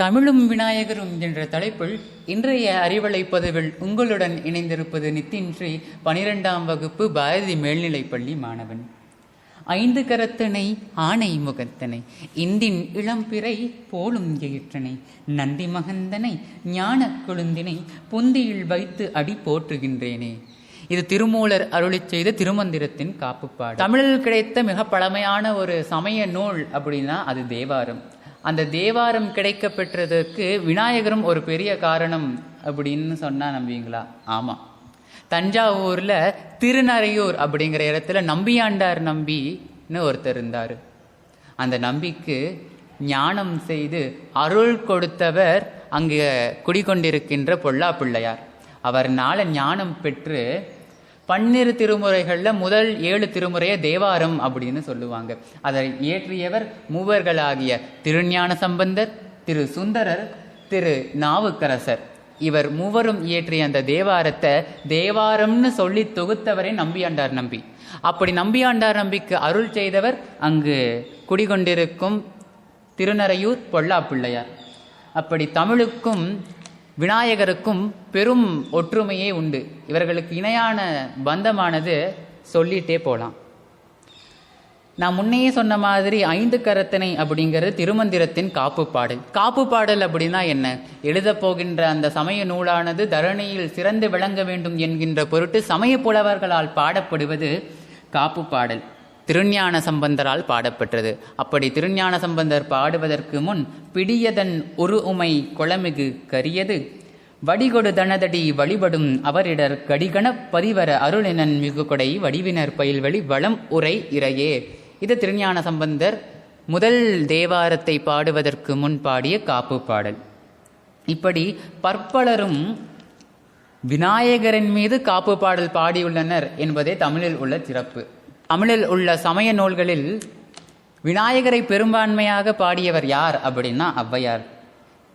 தமிழும் விநாயகரும் என்ற தலைப்பில் இன்றைய அறிவலை பதிவில் உங்களுடன் இணைந்திருப்பது நித்தின் ஸ்ரீ பனிரெண்டாம் வகுப்பு பாரதி மேல்நிலைப்பள்ளி மாணவன். ஐந்து கரத்தனை ஆணை முகத்தனை இந்தின் இளம்பிறை போலும் எயிற்றனை நந்தி மகந்தனை ஞான கொழுந்தினை புந்தியில் வைத்து அடி போற்றுகின்றேனே. இது திருமூலர் அருளி செய்த திருமந்திரத்தின் காப்புப்பாடு. தமிழில் கிடைத்த மிக பழமையான ஒரு சமய நூல் அப்படின்னா அது தேவாரம். அந்த தேவாரம் கிடைக்க பெற்றதற்கு விநாயகரும் ஒரு பெரிய காரணம் அப்படின்னு சொன்னா நம்புவீங்களா? ஆமா. தஞ்சாவூர்ல திருநறையூர் அப்படிங்கிற இடத்துல நம்பியாண்டார் நம்பின்னு ஒருத்தர் இருந்தார். அந்த நம்பிக்கு ஞானம் செய்து அருள் கொடுத்தவர் அங்கே குடிகொண்டிருக்கின்ற பொல்லா பிள்ளையார். அவர்னால ஞானம் பெற்று பன்னிரு திருமுறைகளில் முதல் ஏழு திருமுறையை தேவாரம் அப்படின்னு சொல்லுவாங்க. அதை இயற்றியவர் மூவர்களாகிய திருஞான சம்பந்தர் திரு சுந்தரர் திரு நாவுக்கரசர். இவர் மூவரும் இயற்றிய அந்த தேவாரத்தை தேவாரம்னு சொல்லி தொகுத்தவரே நம்பியாண்டார் நம்பி. அப்படி நம்பியாண்டார் நம்பிக்கு அருள் செய்தவர் அங்கு குடிகொண்டிருக்கும் திருநறையூர் பொல்லா பிள்ளையார் அப்படி தமிழுக்கும் விநாயகருக்கும் பெரும் ஒற்றுமையே உண்டு. இவர்களுக்கு இணையான பந்தமானது சொல்லிட்டே போகலாம் நான் முன்னையே சொன்ன மாதிரி ஐந்து கரத்தனை அப்படிங்கிறது திருமந்திரத்தின் காப்பு பாடல் காப்பு பாடல் அப்படின்னா என்ன? எழுதப் போகின்ற அந்த சமய நூலானது தரணியில் சிறந்து விளங்க வேண்டும் என்கின்ற பொருட்டு சமய புலவர்களால் பாடப்படுவது காப்புப்பாடல். திருஞான சம்பந்தரால் பாடப்பெற்றது. அப்படி திருஞான சம்பந்தர் பாடுவதற்கு முன் பிடியதன் ஒரு உமை கொளமிகு கரியது. வடிகொடு தனதடி வழிபடும் அவரிடர் கடிகண பதிவர அருளினன் மிகு கொடை வடிவினர் பயில்வழி வளம் உரை இறையே. இது திருஞான சம்பந்தர் முதல் தேவாரத்தை பாடுவதற்கு முன் பாடிய காப்பு பாடல். இப்படி பற்பலரும் விநாயகரின் மீது காப்பு பாடல் பாடியுள்ளனர் என்பதே தமிழில் உள்ள சிறப்பு. தமிழில் உள்ள சமய நூல்களில் விநாயகரை பெரும்பான்மையாக பாடியவர் யார் அப்படின்னா ஔவையார்.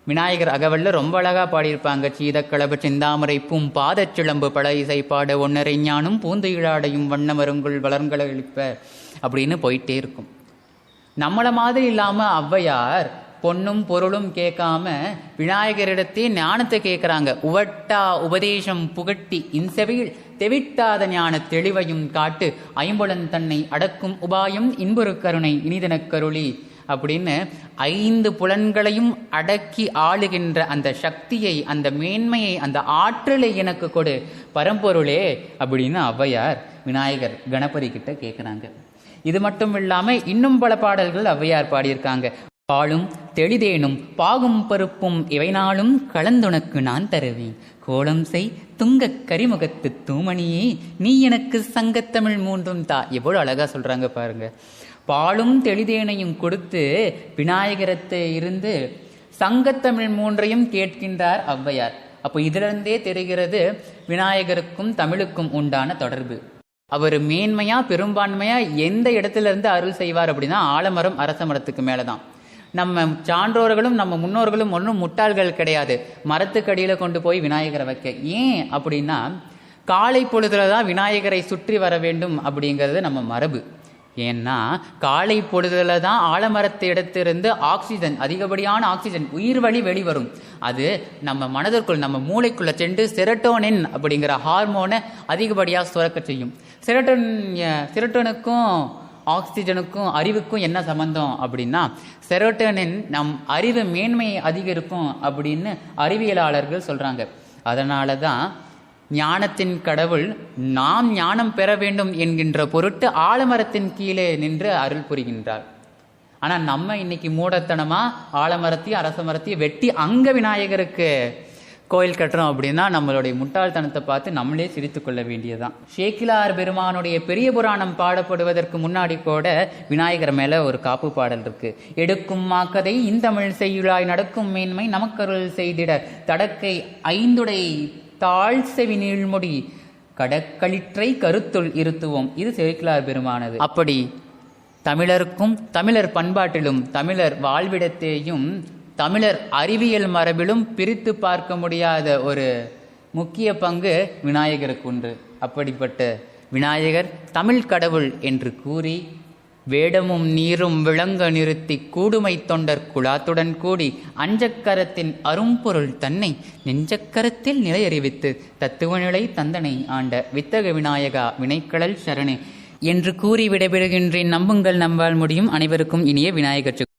விநாயகர் அகவல்ல ரொம்ப அழகா பாடியிருப்பாங்க. சீதக்களப சிந்தாமரை பூம் பாதச்சிலம்பு பல இசை பாட ஒன்னரை ஞானும் பூந்து இழாடையும் வண்ணமருங்குள் வளர்ங்களளிப்ப அப்படின்னு போயிட்டே இருக்கும். நம்மளை மாதிரி இல்லாமல் ஔவையார் பொன்னும் பொருளும் கேட்காம விநாயகரிடத்தே ஞானத்தை கேட்குறாங்க. உவட்டா உபதேசம் புகட்டி இன்செவையில் தெவிட்டாத ஞான தெளிவையும் காட்டு ஐம்புலன் தன்னை அடக்கும் உபாயம் இன்புறு கருணை இனிதனக் கருளி அப்படின்னு ஐந்து புலன்களையும் அடக்கி ஆளுகின்ற அந்த சக்தியை அந்த மேன்மையை அந்த ஆற்றலை எனக்கு கொடு. பரம்பொருளே அப்படின்னு ஔவையார் விநாயகர் கணபதி கிட்ட கேட்குறாங்க. இது மட்டும் இல்லாமல் இன்னும் பல பாடல்கள் ஔவையார் பாடியிருக்காங்க. பாலும் தெளிதேனும் பாகும் பருப்பும் இவை நாளும் கலந்துனக்கு நான் தருவேன். கோலம் செய் துங்கக் கரிமுகத்து தூமணியே நீ எனக்கு சங்கத்தமிழ் மூன்றும் தா எவ்வளவு அழகா சொல்றாங்க பாருங்க. பாலும் தெளிதேனையும் கொடுத்து விநாயகரத்தை இருந்து சங்கத்தமிழ் மூன்றையும் கேட்கின்றார் ஔவையார். அப்போ இதிலிருந்தே தெரிகிறது விநாயகருக்கும் தமிழுக்கும் உண்டான தொடர்பு. அவர் மேன்மையா பெரும்பான்மையா எந்த இடத்துல இருந்து அருள் செய்வார் அப்படின்னா ஆலமரம் அரச மரத்துக்கு மேலதான். நம்ம சான்றோர்களும் நம்ம முன்னோர்களும் ஒன்றும் முட்டாள்கள் கிடையாது. மரத்துக்கடியில் கொண்டு போய் விநாயகரை வைக்க. ஏன் அப்படின்னா காலை பொழுதுல தான் விநாயகரை சுற்றி வர வேண்டும் அப்படிங்கிறது நம்ம மரபு. ஏன்னா காலை பொழுதுல தான் ஆலமரத்தை இடத்திலிருந்து ஆக்சிஜன் அதிகப்படியான ஆக்சிஜன் உயிர் வழி வெளிவரும். அது நம்ம மனதிற்குள் நம்ம மூளைக்குள்ள சென்று செரட்டோனின் அப்படிங்கிற ஹார்மோனை அதிகப்படியாக சுரக்க செய்யும். செரட்டோன் செரட்டோனுக்கும் ஆக்சிஜனுக்கும் அறிவுக்கும் என்ன சம்பந்தம் அப்படின்னா செரோட்டோனின் நம் அறிவு மேன்மையை அதிகரிக்கும் அப்படின்னு அறிவியலாளர்கள் சொல்றாங்க. அதனால தான் ஞானத்தின் கடவுள் நாம் ஞானம் பெற வேண்டும் என்கின்ற பொருட்டு ஆலமரத்தின் கீழே நின்று அருள் புரிகின்றார். ஆனா நம்ம இன்னைக்கு மூடத்தனமா ஆலமரத்தையும் அரச மரத்தையும் வெட்டி அங்க விநாயகருக்கு கோயில் கட்டுறோம் அப்படின்னா நம்மளுடைய முட்டாள்தனத்தை பார்த்து நம்மளே சிரித்து கொள்ள வேண்டியதுதான். ஷேக்கிலார் பெருமானுடைய பெரிய புராணம் பாடப்படுவதற்கு முன்னாடி கூட விநாயகர் மேல ஒரு காப்பு பாடல் இருக்கு. எடுக்கும் மாக்கதை இந்தமிழ் செய்யுளாய் நடக்கும் மேன்மை நமக்கருள் செய்திட தடக்கை ஐந்துடை தாழ் செவி நீழ்முடி கடக்களிற்றை கருத்துள் இருத்துவோம். இது சேக்கிலார் பெருமானது. அப்படி தமிழருக்கும் தமிழர் பண்பாட்டிலும் தமிழர் வாழ்விடத்தையும் தமிழர் அறிவியல் மரபிலும் பிரித்து பார்க்க முடியாத ஒரு முக்கிய பங்கு விநாயகருக்கு உண்டு. அப்படிப்பட்ட விநாயகர் தமிழ் கடவுள் என்று கூறி வேடமும் நீரும் விளங்க நிறுத்தி கூடுமை தொண்டர் குழாத்துடன் கூடி அஞ்சக்கரத்தின் அரும்பொருள் தன்னை நெஞ்சக்கரத்தில் நிலையறிவித்து தத்துவ நிலை தந்தனை ஆண்ட வித்தக விநாயகா வினைக்கடல் சரணே என்று கூறி விடைபெறுகின்றேன். நம்புங்கள் நம்பால் முடியும். அனைவருக்கும் இனிய விநாயகர்